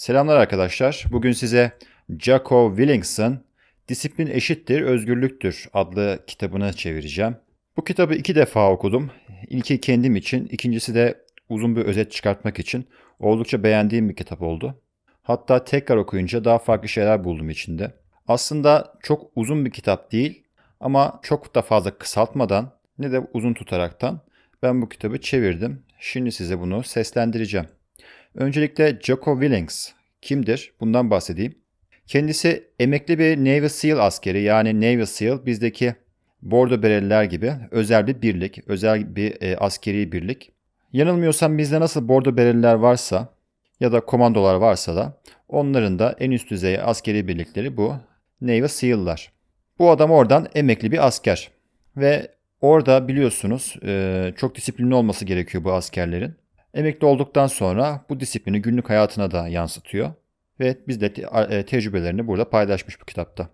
Selamlar arkadaşlar. Bugün size Jocko Willings'ın Disiplin Eşittir Özgürlüktür adlı kitabını çevireceğim. Bu kitabı iki defa okudum. İlki kendim için, ikincisi de uzun bir özet çıkartmak için oldukça beğendiğim bir kitap oldu. Hatta tekrar okuyunca daha farklı şeyler buldum içinde. Aslında çok uzun bir kitap değil ama çok da fazla kısaltmadan ne de uzun tutaraktan ben bu kitabı çevirdim. Şimdi size bunu seslendireceğim. Öncelikle Jocko Willings kimdir? Bundan bahsedeyim. Kendisi emekli bir Navy SEAL askeri yani Navy SEAL bizdeki Bordo Bereliler gibi özel bir birlik, özel bir e, askeri birlik. Yanılmıyorsam bizde nasıl Bordo Bereliler varsa ya da komandolar varsa da onların da en üst düzey askeri birlikleri bu Navy SEAL'lar. Bu adam oradan emekli bir asker ve orada biliyorsunuz e, çok disiplinli olması gerekiyor bu askerlerin. Emekli olduktan sonra bu disiplini günlük hayatına da yansıtıyor ve biz de e, tecrübelerini burada paylaşmış bu kitapta.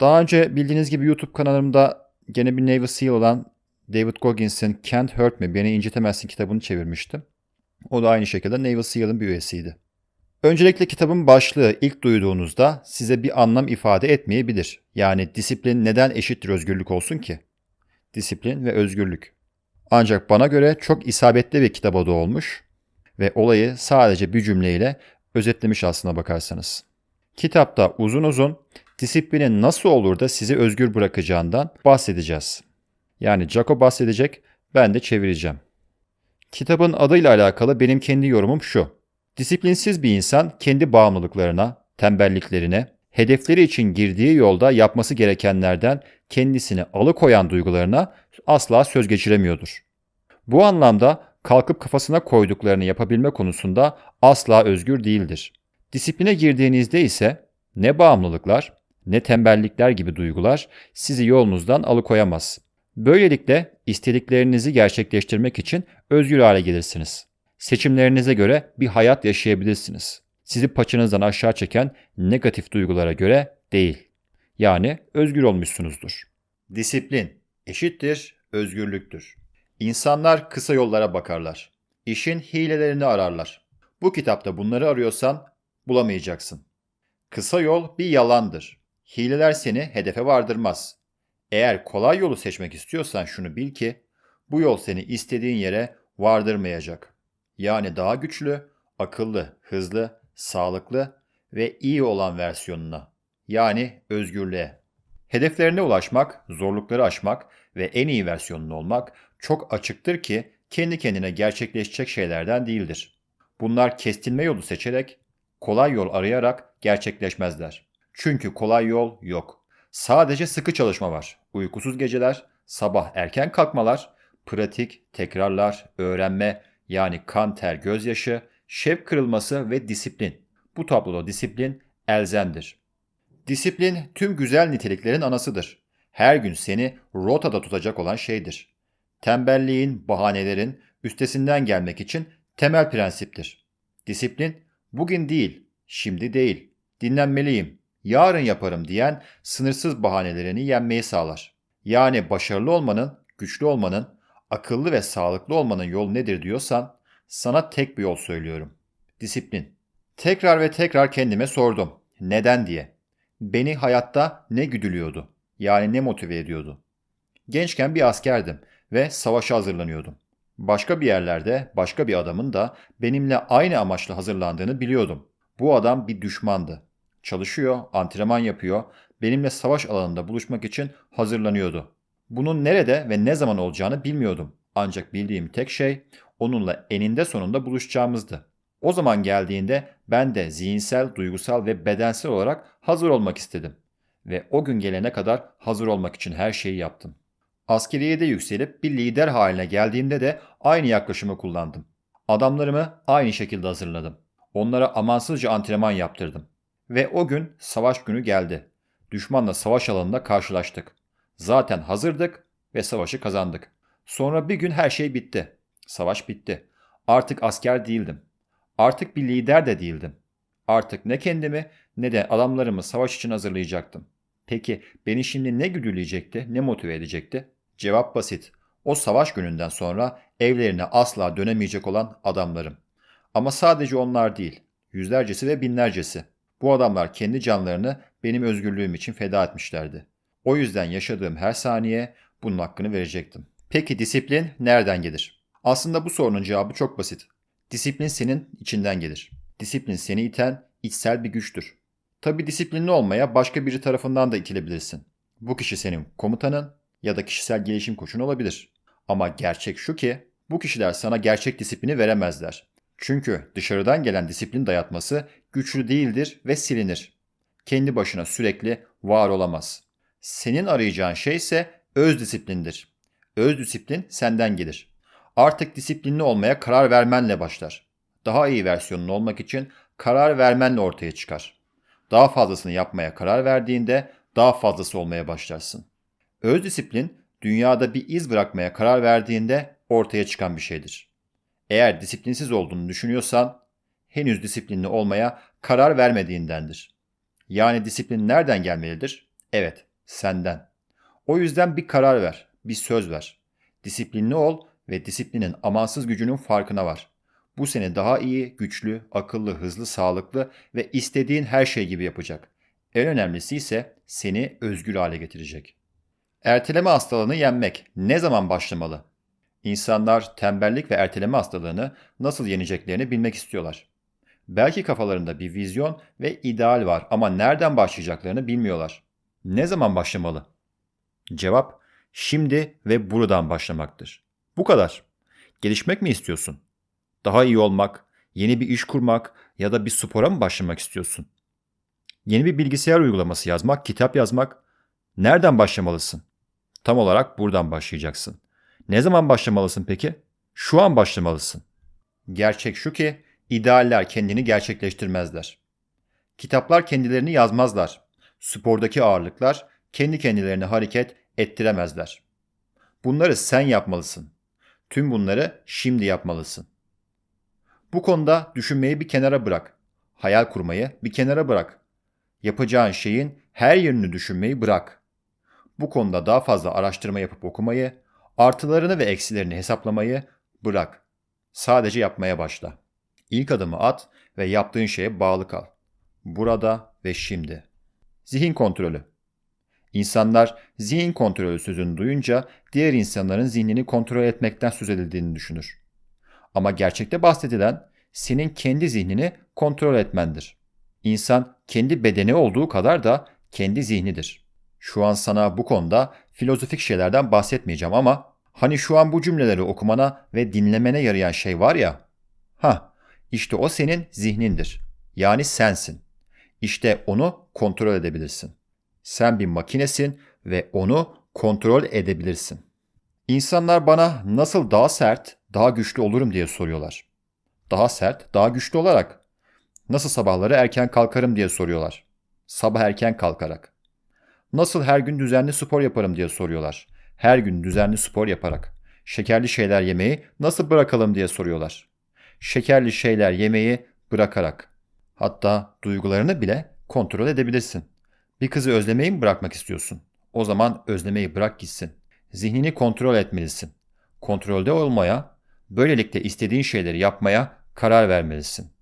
Daha önce bildiğiniz gibi YouTube kanalımda gene bir Navy SEAL olan David Goggins'in Can't Hurt Me, Beni İncitemezsin kitabını çevirmiştim. O da aynı şekilde Navy SEAL'ın bir üyesiydi. Öncelikle kitabın başlığı ilk duyduğunuzda size bir anlam ifade etmeyebilir. Yani disiplin neden eşittir özgürlük olsun ki? Disiplin ve özgürlük. Ancak bana göre çok isabetli bir kitap adı olmuş ve olayı sadece bir cümleyle özetlemiş aslına bakarsanız. Kitapta uzun uzun disiplinin nasıl olur da sizi özgür bırakacağından bahsedeceğiz. Yani Jaco bahsedecek, ben de çevireceğim. Kitabın adıyla alakalı benim kendi yorumum şu. Disiplinsiz bir insan kendi bağımlılıklarına, tembelliklerine, hedefleri için girdiği yolda yapması gerekenlerden kendisini alıkoyan duygularına asla söz geçiremiyordur. Bu anlamda kalkıp kafasına koyduklarını yapabilme konusunda asla özgür değildir. Disipline girdiğinizde ise ne bağımlılıklar ne tembellikler gibi duygular sizi yolunuzdan alıkoyamaz. Böylelikle istediklerinizi gerçekleştirmek için özgür hale gelirsiniz. Seçimlerinize göre bir hayat yaşayabilirsiniz. Sizi paçanızdan aşağı çeken negatif duygulara göre değil. Yani özgür olmuşsunuzdur. Disiplin eşittir özgürlüktür. İnsanlar kısa yollara bakarlar. İşin hilelerini ararlar. Bu kitapta bunları arıyorsan bulamayacaksın. Kısa yol bir yalandır. Hileler seni hedefe vardırmaz. Eğer kolay yolu seçmek istiyorsan şunu bil ki bu yol seni istediğin yere vardırmayacak. Yani daha güçlü, akıllı, hızlı, sağlıklı ve iyi olan versiyonuna. Yani özgürlüğe. Hedeflerine ulaşmak, zorlukları aşmak ve en iyi versiyonun olmak çok açıktır ki kendi kendine gerçekleşecek şeylerden değildir. Bunlar kestilme yolu seçerek, kolay yol arayarak gerçekleşmezler. Çünkü kolay yol yok. Sadece sıkı çalışma var. Uykusuz geceler, sabah erken kalkmalar, pratik, tekrarlar, öğrenme yani kan ter gözyaşı, şevk kırılması ve disiplin. Bu tabloda disiplin elzemdir. Disiplin tüm güzel niteliklerin anasıdır. Her gün seni rotada tutacak olan şeydir. Tembelliğin, bahanelerin üstesinden gelmek için temel prensiptir. Disiplin bugün değil, şimdi değil, dinlenmeliyim, yarın yaparım diyen sınırsız bahanelerini yenmeyi sağlar. Yani başarılı olmanın, güçlü olmanın, akıllı ve sağlıklı olmanın yolu nedir diyorsan sana tek bir yol söylüyorum. Disiplin. Tekrar ve tekrar kendime sordum. Neden diye. Beni hayatta ne güdülüyordu? Yani ne motive ediyordu? Gençken bir askerdim ve savaşa hazırlanıyordum. Başka bir yerlerde başka bir adamın da benimle aynı amaçla hazırlandığını biliyordum. Bu adam bir düşmandı. Çalışıyor, antrenman yapıyor, benimle savaş alanında buluşmak için hazırlanıyordu. Bunun nerede ve ne zaman olacağını bilmiyordum. Ancak bildiğim tek şey onunla eninde sonunda buluşacağımızdı. O zaman geldiğinde ben de zihinsel, duygusal ve bedensel olarak hazır olmak istedim. Ve o gün gelene kadar hazır olmak için her şeyi yaptım. Askeriyede yükselip bir lider haline geldiğimde de aynı yaklaşımı kullandım. Adamlarımı aynı şekilde hazırladım. Onlara amansızca antrenman yaptırdım. Ve o gün savaş günü geldi. Düşmanla savaş alanında karşılaştık. Zaten hazırdık ve savaşı kazandık. Sonra bir gün her şey bitti. Savaş bitti. Artık asker değildim. Artık bir lider de değildim. Artık ne kendimi ne de adamlarımı savaş için hazırlayacaktım. Peki beni şimdi ne güdüleyecekti, ne motive edecekti? Cevap basit. O savaş gününden sonra evlerine asla dönemeyecek olan adamlarım. Ama sadece onlar değil. Yüzlercesi ve binlercesi. Bu adamlar kendi canlarını benim özgürlüğüm için feda etmişlerdi. O yüzden yaşadığım her saniye bunun hakkını verecektim. Peki disiplin nereden gelir? Aslında bu sorunun cevabı çok basit. Disiplin senin içinden gelir. Disiplin seni iten içsel bir güçtür. Tabi disiplinli olmaya başka biri tarafından da itilebilirsin. Bu kişi senin komutanın ya da kişisel gelişim koçun olabilir. Ama gerçek şu ki bu kişiler sana gerçek disiplini veremezler. Çünkü dışarıdan gelen disiplin dayatması güçlü değildir ve silinir. Kendi başına sürekli var olamaz. Senin arayacağın şey ise öz disiplindir. Öz disiplin senden gelir. Artık disiplinli olmaya karar vermenle başlar. Daha iyi versiyonun olmak için karar vermenle ortaya çıkar. Daha fazlasını yapmaya karar verdiğinde daha fazlası olmaya başlarsın. Öz disiplin dünyada bir iz bırakmaya karar verdiğinde ortaya çıkan bir şeydir. Eğer disiplinsiz olduğunu düşünüyorsan henüz disiplinli olmaya karar vermediğindendir. Yani disiplin nereden gelmelidir? Evet, senden. O yüzden bir karar ver, bir söz ver. Disiplinli ol ve disiplinin amansız gücünün farkına var. Bu seni daha iyi, güçlü, akıllı, hızlı, sağlıklı ve istediğin her şey gibi yapacak. En önemlisi ise seni özgür hale getirecek. Erteleme hastalığını yenmek ne zaman başlamalı? İnsanlar tembellik ve erteleme hastalığını nasıl yeneceklerini bilmek istiyorlar. Belki kafalarında bir vizyon ve ideal var ama nereden başlayacaklarını bilmiyorlar. Ne zaman başlamalı? Cevap şimdi ve buradan başlamaktır. Bu kadar. Gelişmek mi istiyorsun? Daha iyi olmak, yeni bir iş kurmak ya da bir spora mı başlamak istiyorsun? Yeni bir bilgisayar uygulaması yazmak, kitap yazmak. Nereden başlamalısın? Tam olarak buradan başlayacaksın. Ne zaman başlamalısın peki? Şu an başlamalısın. Gerçek şu ki idealler kendini gerçekleştirmezler. Kitaplar kendilerini yazmazlar. Spordaki ağırlıklar kendi kendilerini hareket ettiremezler. Bunları sen yapmalısın. Tüm bunları şimdi yapmalısın. Bu konuda düşünmeyi bir kenara bırak. Hayal kurmayı bir kenara bırak. Yapacağın şeyin her yerini düşünmeyi bırak. Bu konuda daha fazla araştırma yapıp okumayı, artılarını ve eksilerini hesaplamayı bırak. Sadece yapmaya başla. İlk adımı at ve yaptığın şeye bağlı kal. Burada ve şimdi. Zihin kontrolü. İnsanlar zihin kontrolü sözünü duyunca diğer insanların zihnini kontrol etmekten söz edildiğini düşünür. Ama gerçekte bahsedilen senin kendi zihnini kontrol etmendir. İnsan kendi bedeni olduğu kadar da kendi zihnidir. Şu an sana bu konuda filozofik şeylerden bahsetmeyeceğim ama hani şu an bu cümleleri okumana ve dinlemene yarayan şey var ya. Ha, işte o senin zihnindir. Yani sensin. İşte onu kontrol edebilirsin. Sen bir makinesin ve onu kontrol edebilirsin. İnsanlar bana nasıl daha sert, daha güçlü olurum diye soruyorlar. Daha sert, daha güçlü olarak. Nasıl sabahları erken kalkarım diye soruyorlar. Sabah erken kalkarak. Nasıl her gün düzenli spor yaparım diye soruyorlar. Her gün düzenli spor yaparak. Şekerli şeyler yemeyi nasıl bırakalım diye soruyorlar. Şekerli şeyler yemeyi bırakarak. Hatta duygularını bile kontrol edebilirsin. Bir kızı özlemeyi mi bırakmak istiyorsun? O zaman özlemeyi bırak gitsin. Zihnini kontrol etmelisin. Kontrolde olmaya, böylelikle istediğin şeyleri yapmaya karar vermelisin.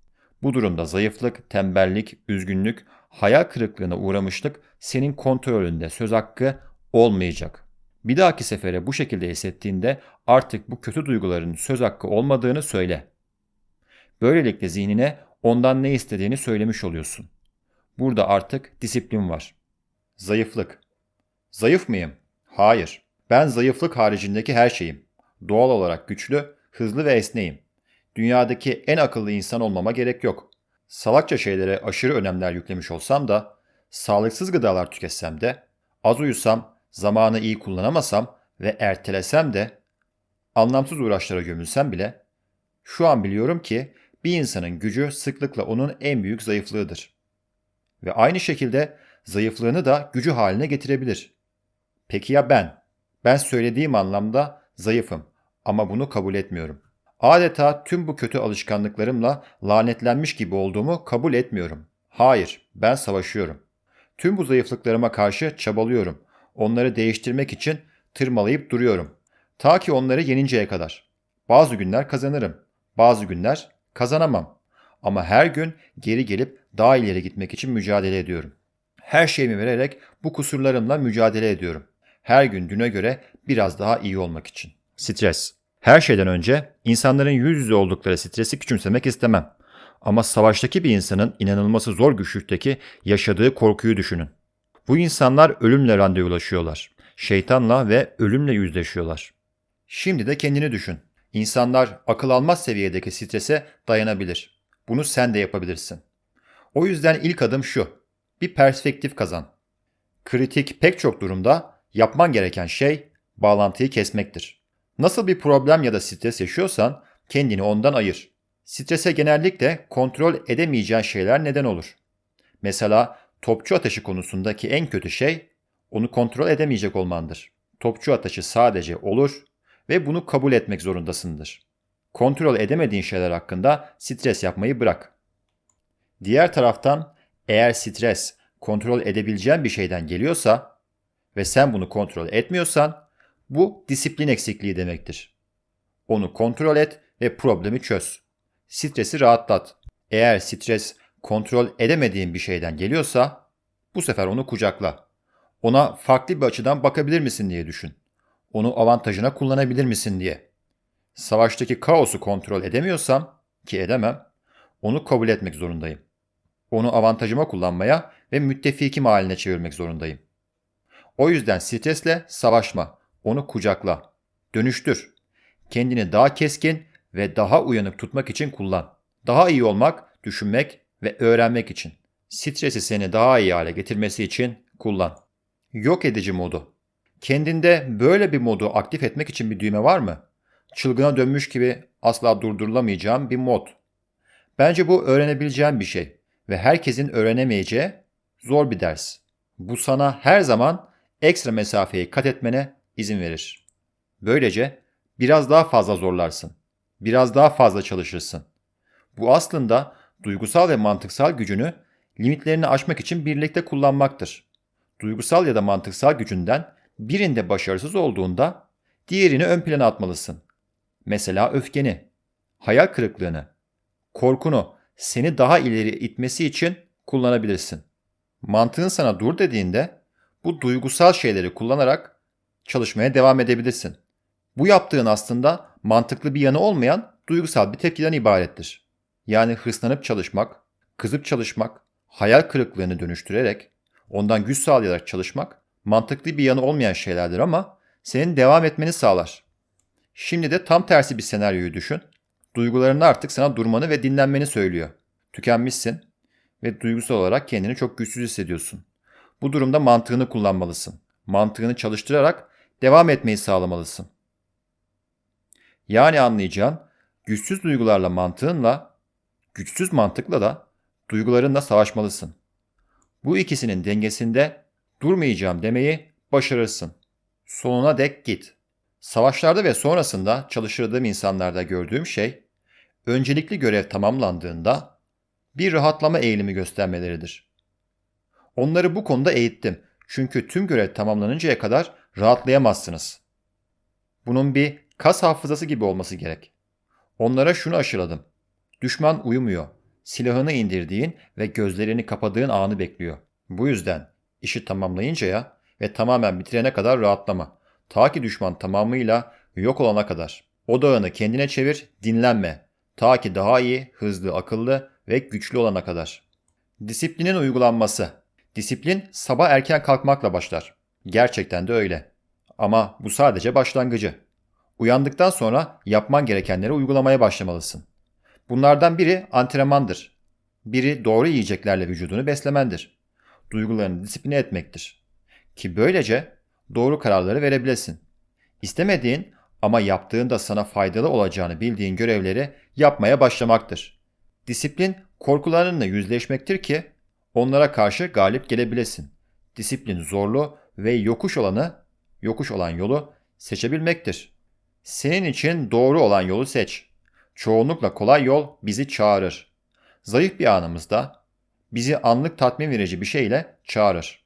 Bu durumda zayıflık, tembellik, üzgünlük, hayal kırıklığına uğramışlık senin kontrolünde söz hakkı olmayacak. Bir dahaki sefere bu şekilde hissettiğinde artık bu kötü duyguların söz hakkı olmadığını söyle. Böylelikle zihnine ondan ne istediğini söylemiş oluyorsun. Burada artık disiplin var. Zayıflık. Zayıf mıyım? Hayır. Ben zayıflık haricindeki her şeyim. Doğal olarak güçlü, hızlı ve esneyim. Dünyadaki en akıllı insan olmama gerek yok. Salakça şeylere aşırı önemler yüklemiş olsam da, sağlıksız gıdalar tüketsem de, az uyusam, zamanı iyi kullanamasam ve ertelesem de, anlamsız uğraşlara gömülsem bile, şu an biliyorum ki bir insanın gücü sıklıkla onun en büyük zayıflığıdır. Ve aynı şekilde zayıflığını da gücü haline getirebilir. Peki ya ben? Ben söylediğim anlamda zayıfım ama bunu kabul etmiyorum. Adeta tüm bu kötü alışkanlıklarımla lanetlenmiş gibi olduğumu kabul etmiyorum. Hayır, ben savaşıyorum. Tüm bu zayıflıklarıma karşı çabalıyorum. Onları değiştirmek için tırmalayıp duruyorum. Ta ki onları yeninceye kadar. Bazı günler kazanırım. Bazı günler kazanamam. Ama her gün geri gelip daha ileri gitmek için mücadele ediyorum. Her şeyimi vererek bu kusurlarımla mücadele ediyorum. Her gün düne göre biraz daha iyi olmak için. Stres. Her şeyden önce insanların yüz yüze oldukları stresi küçümsemek istemem. Ama savaştaki bir insanın inanılması zor güçlükteki yaşadığı korkuyu düşünün. Bu insanlar ölümle randevulaşıyorlar. Şeytanla ve ölümle yüzleşiyorlar. Şimdi de kendini düşün. İnsanlar akıl almaz seviyedeki strese dayanabilir. Bunu sen de yapabilirsin. O yüzden ilk adım şu. Bir perspektif kazan. Kritik pek çok durumda yapman gereken şey bağlantıyı kesmektir. Nasıl bir problem ya da stres yaşıyorsan kendini ondan ayır. Strese genellikle kontrol edemeyeceğin şeyler neden olur. Mesela topçu ateşi konusundaki en kötü şey onu kontrol edemeyecek olmandır. Topçu ateşi sadece olur ve bunu kabul etmek zorundasındır. Kontrol edemediğin şeyler hakkında stres yapmayı bırak. Diğer taraftan eğer stres kontrol edebileceğin bir şeyden geliyorsa ve sen bunu kontrol etmiyorsan bu disiplin eksikliği demektir. Onu kontrol et ve problemi çöz. Stresi rahatlat. Eğer stres kontrol edemediğin bir şeyden geliyorsa bu sefer onu kucakla. Ona farklı bir açıdan bakabilir misin diye düşün. Onu avantajına kullanabilir misin diye. Savaştaki kaosu kontrol edemiyorsam ki edemem, onu kabul etmek zorundayım. Onu avantajıma kullanmaya ve müttefikim haline çevirmek zorundayım. O yüzden stresle savaşma, onu kucakla, dönüştür. Kendini daha keskin ve daha uyanık tutmak için kullan. Daha iyi olmak, düşünmek ve öğrenmek için. Stresi seni daha iyi hale getirmesi için kullan. Yok edici modu. Kendinde böyle bir modu aktif etmek için bir düğme var mı? Çılgına dönmüş gibi asla durdurulamayacağım bir mod. Bence bu öğrenebileceğin bir şey ve herkesin öğrenemeyeceği zor bir ders. Bu sana her zaman ekstra mesafeyi kat etmene izin verir. Böylece biraz daha fazla zorlarsın. Biraz daha fazla çalışırsın. Bu aslında duygusal ve mantıksal gücünü limitlerini aşmak için birlikte kullanmaktır. Duygusal ya da mantıksal gücünden birinde başarısız olduğunda diğerini ön plana atmalısın. Mesela öfkeni, hayal kırıklığını, korkunu seni daha ileri itmesi için kullanabilirsin. Mantığın sana dur dediğinde bu duygusal şeyleri kullanarak çalışmaya devam edebilirsin. Bu yaptığın aslında mantıklı bir yanı olmayan duygusal bir tepkiden ibarettir. Yani hırslanıp çalışmak, kızıp çalışmak, hayal kırıklığını dönüştürerek, ondan güç sağlayarak çalışmak mantıklı bir yanı olmayan şeylerdir ama senin devam etmeni sağlar. Şimdi de tam tersi bir senaryoyu düşün. Duyguların artık sana durmanı ve dinlenmeni söylüyor. Tükenmişsin ve duygusal olarak kendini çok güçsüz hissediyorsun. Bu durumda mantığını kullanmalısın. Mantığını çalıştırarak devam etmeyi sağlamalısın. Yani anlayacağın güçsüz duygularla mantığınla, güçsüz mantıkla da duygularınla savaşmalısın. Bu ikisinin dengesinde durmayacağım demeyi başarırsın. Sonuna dek git. Savaşlarda ve sonrasında çalıştırdığım insanlarda gördüğüm şey, öncelikli görev tamamlandığında bir rahatlama eğilimi göstermeleridir. Onları bu konuda eğittim. Çünkü tüm görev tamamlanıncaya kadar rahatlayamazsınız. Bunun bir kas hafızası gibi olması gerek. Onlara şunu aşıladım. Düşman uyumuyor. Silahını indirdiğin ve gözlerini kapadığın anı bekliyor. Bu yüzden işi tamamlayıncaya ve tamamen bitirene kadar rahatlama. Ta ki düşman tamamıyla yok olana kadar. Odağını kendine çevir, dinlenme. Ta ki daha iyi, hızlı, akıllı ve güçlü olana kadar. Disiplinin uygulanması. Disiplin sabah erken kalkmakla başlar. Gerçekten de öyle. Ama bu sadece başlangıcı. Uyandıktan sonra yapman gerekenleri uygulamaya başlamalısın. Bunlardan biri antrenmandır. Biri doğru yiyeceklerle vücudunu beslemendir. Duygularını disipline etmektir. Ki böylece doğru kararları verebilesin. İstemediğin ama yaptığında sana faydalı olacağını bildiğin görevleri yapmaya başlamaktır. Disiplin korkularınla yüzleşmektir ki onlara karşı galip gelebilesin. Disiplin zorlu ve yokuş olanı, yokuş olan yolu seçebilmektir. Senin için doğru olan yolu seç. Çoğunlukla kolay yol bizi çağırır. Zayıf bir anımızda bizi anlık tatmin verici bir şeyle çağırır.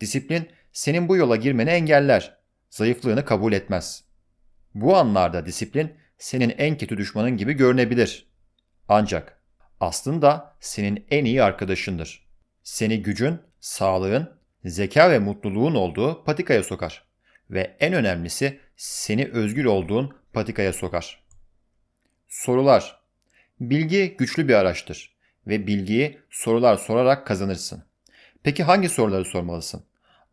Disiplin senin bu yola girmeni engeller. Zayıflığını kabul etmez. Bu anlarda disiplin senin en kötü düşmanın gibi görünebilir. Ancak aslında senin en iyi arkadaşındır. Seni gücün, sağlığın, zeka ve mutluluğun olduğu patikaya sokar. Ve en önemlisi seni özgür olduğun patikaya sokar. Sorular Bilgi güçlü bir araçtır ve bilgiyi sorular sorarak kazanırsın. Peki hangi soruları sormalısın?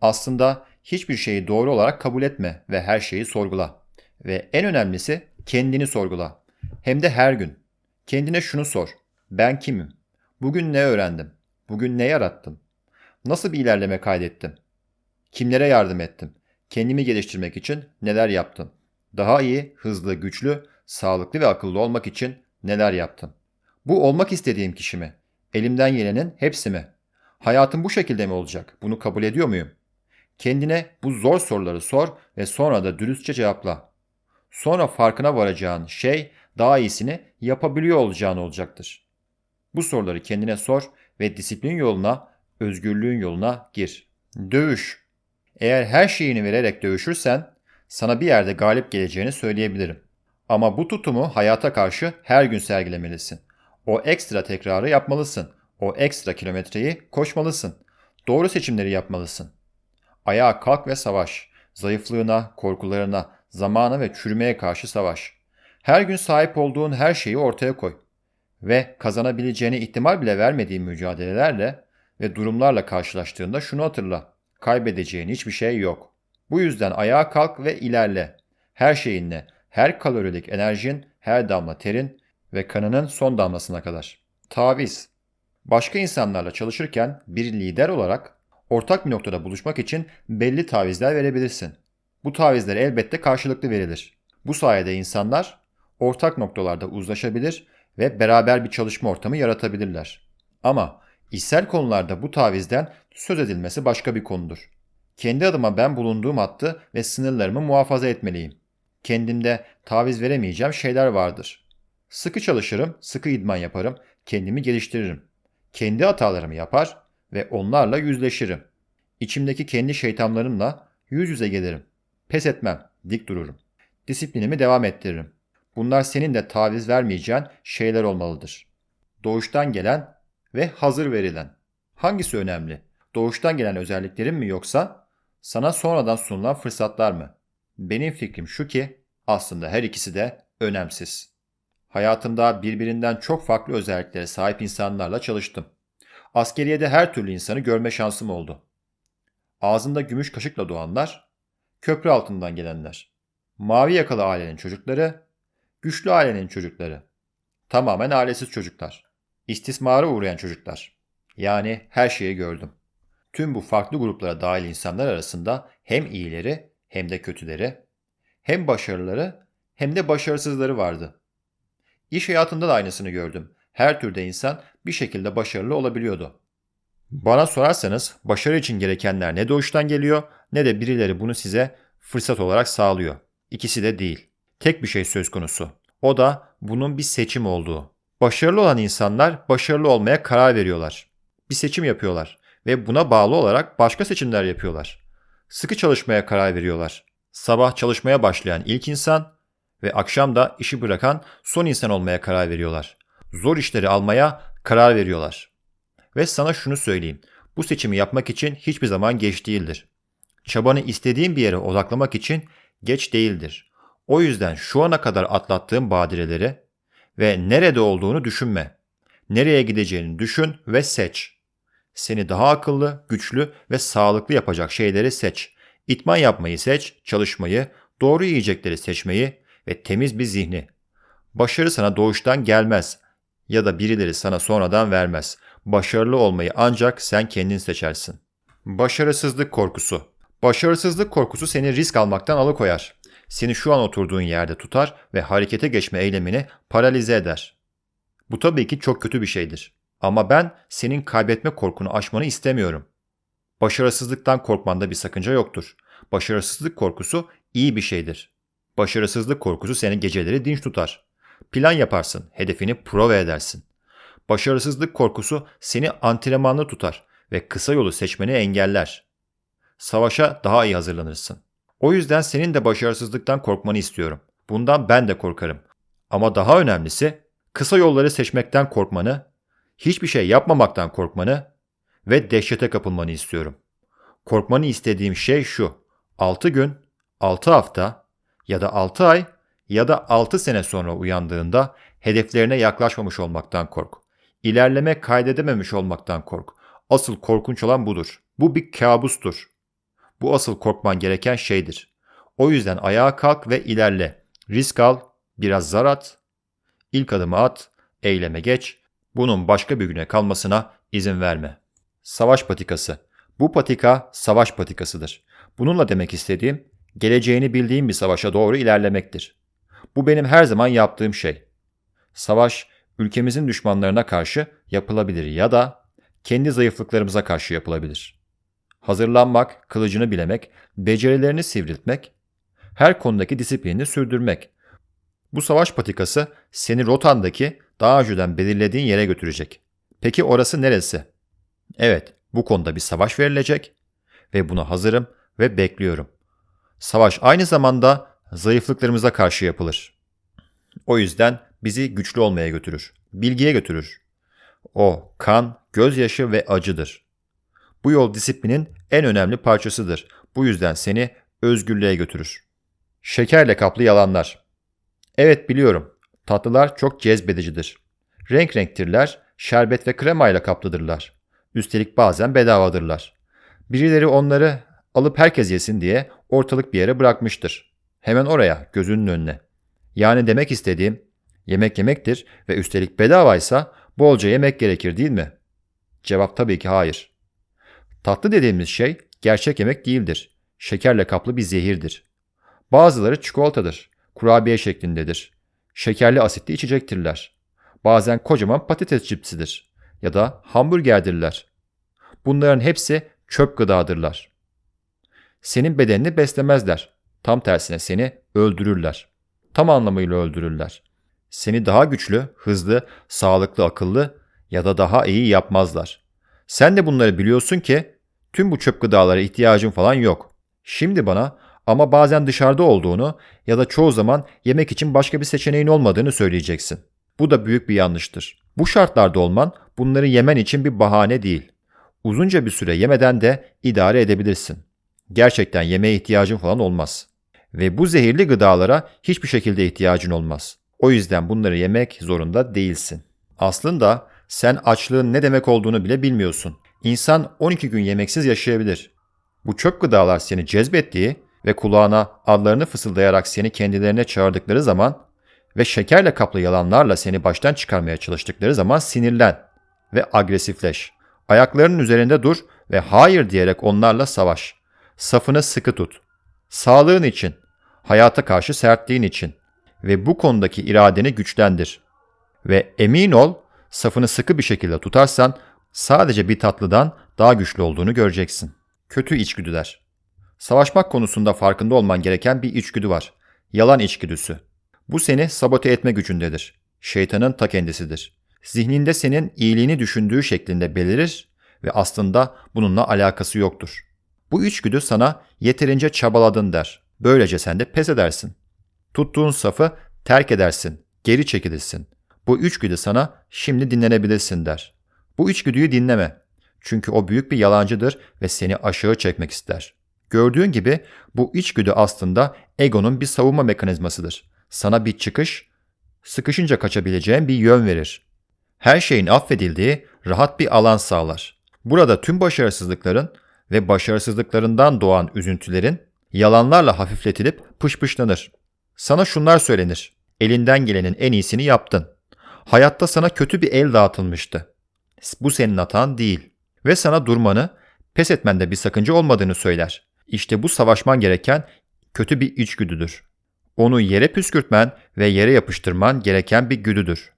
Aslında hiçbir şeyi doğru olarak kabul etme ve her şeyi sorgula. Ve en önemlisi kendini sorgula. Hem de her gün. Kendine şunu sor. Ben kimim? Bugün ne öğrendim? Bugün ne yarattım? Nasıl bir ilerleme kaydettim? Kimlere yardım ettim? Kendimi geliştirmek için neler yaptım? Daha iyi, hızlı, güçlü, sağlıklı ve akıllı olmak için neler yaptım? Bu olmak istediğim kişi mi? Elimden gelenin hepsi mi? Hayatım bu şekilde mi olacak? Bunu kabul ediyor muyum? Kendine bu zor soruları sor ve sonra da dürüstçe cevapla. Sonra farkına varacağın şey daha iyisini yapabiliyor olacağın olacaktır. Bu soruları kendine sor ve disiplin yoluna, özgürlüğün yoluna gir. Dövüş. Eğer her şeyini vererek dövüşürsen sana bir yerde galip geleceğini söyleyebilirim. Ama bu tutumu hayata karşı her gün sergilemelisin. O ekstra tekrarı yapmalısın. O ekstra kilometreyi koşmalısın. Doğru seçimleri yapmalısın. Ayağa kalk ve savaş. Zayıflığına, korkularına, zamana ve çürümeye karşı savaş. Her gün sahip olduğun her şeyi ortaya koy. Ve kazanabileceğine ihtimal bile vermediğin mücadelelerle ve durumlarla karşılaştığında şunu hatırla. Kaybedeceğin hiçbir şey yok. Bu yüzden ayağa kalk ve ilerle. Her şeyinle, her kalorilik enerjin, her damla terin ve kanının son damlasına kadar. Taviz. Başka insanlarla çalışırken bir lider olarak ortak bir noktada buluşmak için belli tavizler verebilirsin. Bu tavizler elbette karşılıklı verilir. Bu sayede insanlar ortak noktalarda uzlaşabilir ve beraber bir çalışma ortamı yaratabilirler. Ama işsel konularda bu tavizden söz edilmesi başka bir konudur. Kendi adıma ben bulunduğum hattı ve sınırlarımı muhafaza etmeliyim. Kendimde taviz veremeyeceğim şeyler vardır. Sıkı çalışırım, sıkı idman yaparım, kendimi geliştiririm. Kendi hatalarımı yapar ve onlarla yüzleşirim. İçimdeki kendi şeytanlarımla yüz yüze gelirim. Pes etmem, dik dururum. Disiplinimi devam ettiririm. Bunlar senin de taviz vermeyeceğin şeyler olmalıdır. Doğuştan gelen ve hazır verilen. Hangisi önemli? Doğuştan gelen özelliklerin mi yoksa sana sonradan sunulan fırsatlar mı? Benim fikrim şu ki aslında her ikisi de önemsiz. Hayatımda birbirinden çok farklı özelliklere sahip insanlarla çalıştım. Askeriyede her türlü insanı görme şansım oldu. Ağzında gümüş kaşıkla doğanlar, köprü altından gelenler, mavi yakalı ailenin çocukları, güçlü ailenin çocukları, tamamen ailesiz çocuklar, istismara uğrayan çocuklar. Yani her şeyi gördüm. Tüm bu farklı gruplara dahil insanlar arasında hem iyileri hem de kötüleri, hem başarıları hem de başarısızları vardı. İş hayatında da aynısını gördüm. Her türde insan bir şekilde başarılı olabiliyordu. Bana sorarsanız başarı için gerekenler ne doğuştan geliyor ne de birileri bunu size fırsat olarak sağlıyor. İkisi de değil. Tek bir şey söz konusu. O da bunun bir seçim olduğu. Başarılı olan insanlar başarılı olmaya karar veriyorlar. Bir seçim yapıyorlar ve buna bağlı olarak başka seçimler yapıyorlar. Sıkı çalışmaya karar veriyorlar. Sabah çalışmaya başlayan ilk insan ve akşam da işi bırakan son insan olmaya karar veriyorlar. Zor işleri almaya karar veriyorlar. Ve sana şunu söyleyeyim. Bu seçimi yapmak için hiçbir zaman geç değildir. Çabanı istediğin bir yere odaklamak için geç değildir. O yüzden şu ana kadar atlattığın badireleri ve nerede olduğunu düşünme. Nereye gideceğini düşün ve seç. Seni daha akıllı, güçlü ve sağlıklı yapacak şeyleri seç. İtman yapmayı seç, çalışmayı, doğru yiyecekleri seçmeyi ve temiz bir zihni. Başarı sana doğuştan gelmez ya da birileri sana sonradan vermez. Başarılı olmayı ancak sen kendin seçersin. Başarısızlık korkusu. Başarısızlık korkusu seni risk almaktan alıkoyar. Seni şu an oturduğun yerde tutar ve harekete geçme eylemini paralize eder. Bu tabii ki çok kötü bir şeydir. Ama ben senin kaybetme korkunu aşmanı istemiyorum. Başarısızlıktan korkmanda bir sakınca yoktur. Başarısızlık korkusu iyi bir şeydir. Başarısızlık korkusu seni geceleri dinç tutar. Plan yaparsın, hedefini prova edersin. Başarısızlık korkusu seni antrenmanlı tutar ve kısa yolu seçmeni engeller. Savaşa daha iyi hazırlanırsın. O yüzden senin de başarısızlıktan korkmanı istiyorum. Bundan ben de korkarım. Ama daha önemlisi kısa yolları seçmekten korkmanı hiçbir şey yapmamaktan korkmanı ve dehşete kapılmanı istiyorum. Korkmanı istediğim şey şu. 6 gün, 6 hafta ya da 6 ay ya da 6 sene sonra uyandığında hedeflerine yaklaşmamış olmaktan kork. İlerleme kaydedememiş olmaktan kork. Asıl korkunç olan budur. Bu bir kabustur. Bu asıl korkman gereken şeydir. O yüzden ayağa kalk ve ilerle. Risk al, biraz zar at, ilk adımı at, eyleme geç. Bunun başka bir güne kalmasına izin verme. Savaş patikası. Bu patika savaş patikasıdır. Bununla demek istediğim geleceğini bildiğim bir savaşa doğru ilerlemektir. Bu benim her zaman yaptığım şey. Savaş ülkemizin düşmanlarına karşı yapılabilir ya da kendi zayıflıklarımıza karşı yapılabilir. Hazırlanmak, kılıcını bilemek, becerilerini sivriltmek, her konudaki disiplinini sürdürmek. Bu savaş patikası seni rotandaki daha önceden belirlediğin yere götürecek. Peki orası neresi? Evet, bu konuda bir savaş verilecek ve buna hazırım ve bekliyorum. Savaş aynı zamanda zayıflıklarımıza karşı yapılır. O yüzden bizi güçlü olmaya götürür, bilgiye götürür. O kan, gözyaşı ve acıdır. Bu yol disiplinin en önemli parçasıdır. Bu yüzden seni özgürlüğe götürür. Şekerle kaplı yalanlar. Evet biliyorum. Tatlılar çok cezbedicidir. Renk renktirler, şerbet ve kremayla kaplıdırlar. Üstelik bazen bedavadırlar. Birileri onları alıp herkes yesin diye ortalık bir yere bırakmıştır. Hemen oraya, gözünün önüne. Yani demek istediğim, yemek yemektir ve üstelik bedavaysa bolca yemek gerekir değil mi? Cevap tabii ki hayır. Tatlı dediğimiz şey gerçek yemek değildir. Şekerle kaplı bir zehirdir. Bazıları çikolatadır, kurabiye şeklindedir. Şekerli asitli içecektirler. Bazen kocaman patates cipsidir ya da hamburgerdirler. Bunların hepsi çöp gıdadırlar. Senin bedenini beslemezler. Tam tersine seni öldürürler. Tam anlamıyla öldürürler. Seni daha güçlü, hızlı, sağlıklı, akıllı ya da daha iyi yapmazlar. Sen de bunları biliyorsun ki tüm bu çöp gıdalara ihtiyacın falan yok. Şimdi bana ama bazen dışarıda olduğunu ya da çoğu zaman yemek için başka bir seçeneğin olmadığını söyleyeceksin. Bu da büyük bir yanlıştır. Bu şartlarda olman bunları yemen için bir bahane değil. Uzunca bir süre yemeden de idare edebilirsin. Gerçekten yemeğe ihtiyacın falan olmaz. Ve bu zehirli gıdalara hiçbir şekilde ihtiyacın olmaz. O yüzden bunları yemek zorunda değilsin. Aslında sen açlığın ne demek olduğunu bile bilmiyorsun. İnsan 12 gün yemeksiz yaşayabilir. Bu çöp gıdalar seni cezbettiği ve kulağına adlarını fısıldayarak seni kendilerine çağırdıkları zaman ve şekerle kaplı yalanlarla seni baştan çıkarmaya çalıştıkları zaman sinirlen ve agresifleş. Ayaklarının üzerinde dur ve hayır diyerek onlarla savaş. Safını sıkı tut. Sağlığın için, hayata karşı sertliğin için ve bu konudaki iradeni güçlendir. Ve emin ol, safını sıkı bir şekilde tutarsan sadece bir tatlıdan daha güçlü olduğunu göreceksin. Kötü içgüdüler. Savaşmak konusunda farkında olman gereken bir içgüdü var. Yalan içgüdüsü. Bu seni sabote etme gücündedir. Şeytanın ta kendisidir. Zihninde senin iyiliğini düşündüğü şeklinde belirir ve aslında bununla alakası yoktur. Bu içgüdü sana yeterince çabaladın der. Böylece sen de pes edersin. Tuttuğun safı terk edersin, geri çekilirsin. Bu içgüdü sana şimdi dinlenebilirsin der. Bu içgüdüyü dinleme. Çünkü o büyük bir yalancıdır ve seni aşağı çekmek ister. Gördüğün gibi bu içgüdü aslında egonun bir savunma mekanizmasıdır. Sana bir çıkış, sıkışınca kaçabileceğin bir yön verir. Her şeyin affedildiği rahat bir alan sağlar. Burada tüm başarısızlıkların ve başarısızlıklarından doğan üzüntülerin yalanlarla hafifletilip pışpışlanır. Sana şunlar söylenir. Elinden gelenin en iyisini yaptın. Hayatta sana kötü bir el dağıtılmıştı. Bu senin hatan değil. Ve sana durmanı, pes etmende bir sakınca olmadığını söyler. İşte bu savaşman gereken kötü bir içgüdüdür. Onu yere püskürtmen ve yere yapıştırman gereken bir güdüdür.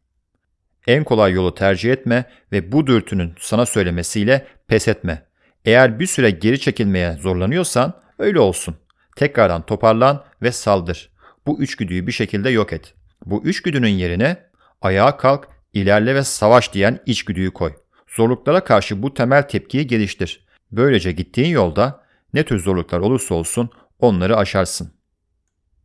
En kolay yolu tercih etme ve bu dürtünün sana söylemesiyle pes etme. Eğer bir süre geri çekilmeye zorlanıyorsan öyle olsun. Tekrardan toparlan ve saldır. Bu üçgüdüyü bir şekilde yok et. Bu üçgüdünün yerine ayağa kalk, ilerle ve savaş diyen içgüdüyü koy. Zorluklara karşı bu temel tepkiyi geliştir. Böylece gittiğin yolda ne tür zorluklar olursa olsun onları aşarsın.